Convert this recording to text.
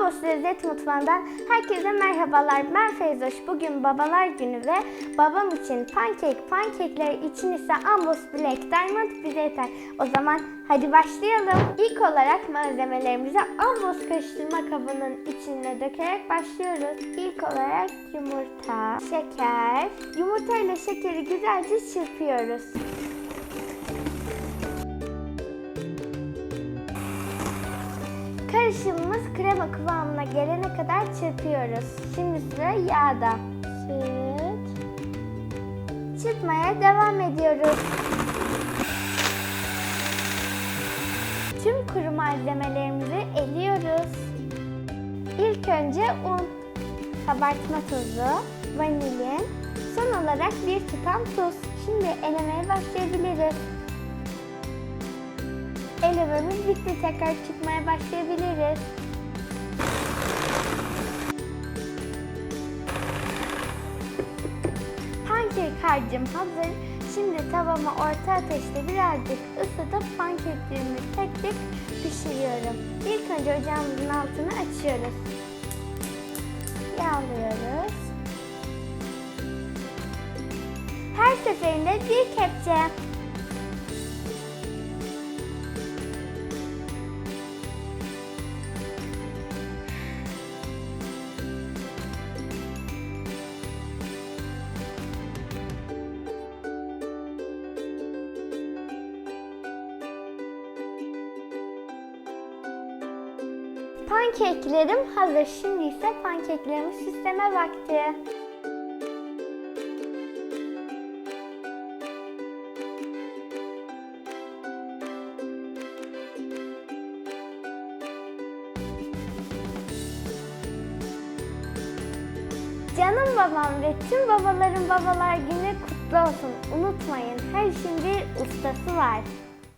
Ambos Lezzet Mutfağı'ndan herkese merhabalar. Ben Feyzoş. Bugün babalar günü ve babam için pankek, pankekler için ise Ambos Black Diamond bize yeter. O zaman hadi başlayalım. İlk olarak malzemelerimizi Ambos karıştırma kabının içine dökerek başlıyoruz. İlk olarak yumurta, şeker. Yumurta ile şekeri güzelce çırpıyoruz. Karışımımız krema kıvamına gelene kadar çırpıyoruz. Şimdi sıra yağda. Süt. Çırpmaya devam ediyoruz. Tüm kuru malzemelerimizi eliyoruz. İlk önce un, kabartma tozu, vanilin, son olarak bir tutam tuz. Şimdi elemeye başlayabiliriz. Elememiz bitti. Tekrar çıkmaya başlayabiliriz. Pankek harcım hazır. Şimdi tavamı orta ateşte birazcık ısıtıp pankeklerimi tek tek pişiriyorum. İlk önce ocağımızın altını açıyoruz. Yağlıyoruz. Her seferinde bir kepçe Pankeklerim hazır. Şimdi ise pankeklerimi süsleme vakti. Canım babam ve tüm babaların babalar günü kutlu olsun. Unutmayın her işin bir ustası var.